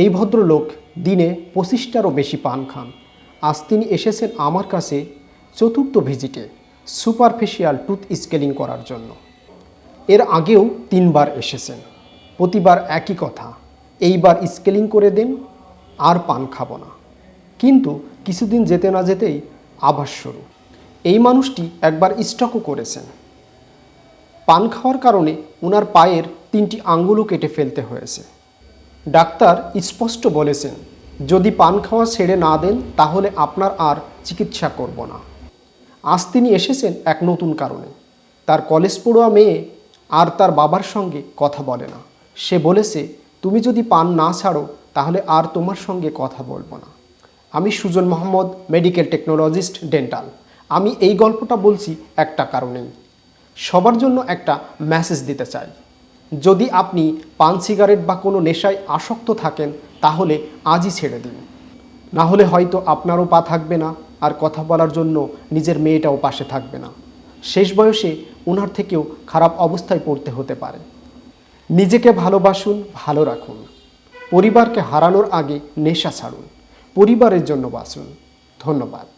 এই ভদ্রলোক দিনে পঁচিশটারও বেশি পান খান। আজ তিনি এসেছেন আমার কাছে চতুর্থ ভিজিটে, সুপারফেশিয়াল টুথ স্কেলিং করার জন্য। এর আগেও তিনবার এসেছেন। প্রতিবার একই কথা, এইবার স্কেলিং করে দিন, আর পান খাব না। কিন্তু কিছুদিন যেতে না যেতেই আবার শুরু। এই মানুষটি একবার স্টকও করেছেন। পান খাওয়ার কারণে ওনার পায়ের তিনটি আঙ্গুলও কেটে ফেলতে হয়েছে। ডাক্তার স্পষ্ট বলেছেন, যদি পান খাওয়া ছেড়ে না দেন, তাহলে আপনার আর চিকিৎসা করব না। আজ তিনি এসেছেন এক নতুন কারণে। তার কলেজ পড়ুয়া মেয়ে আর তার বাবার সঙ্গে কথা বলে না। সে বলেছে, তুমি যদি পান না ছাড়ো, তাহলে আর তোমার সঙ্গে কথা বলব না। আমি Sujan Mohammad, medical technologist, dental. আমি এই গল্পটা বলছি একটা কারণেই। সবার জন্য একটা মেসেজ দিতে চাই। যদি আপনি পান সিগারেট বা কোনো নেশায় আসক্ত থাকেন, তাহলে আজই ছেড়ে দিন। না হলে হয়তো আপনারও পা থাকবে না আর কথা বলার জন্য নিজের মেয়েটাও পাশে থাকবে না। শেষ বয়সে ওনার থেকেও খারাপ অবস্থায় পড়তে হতে পারে। নিজেকে ভালোবাসুন, ভালো রাখুন। পরিবারকে হারানোর আগে নেশা ছাড়ুন। পরিবারের জন্য বাঁচুন। ধন্যবাদ।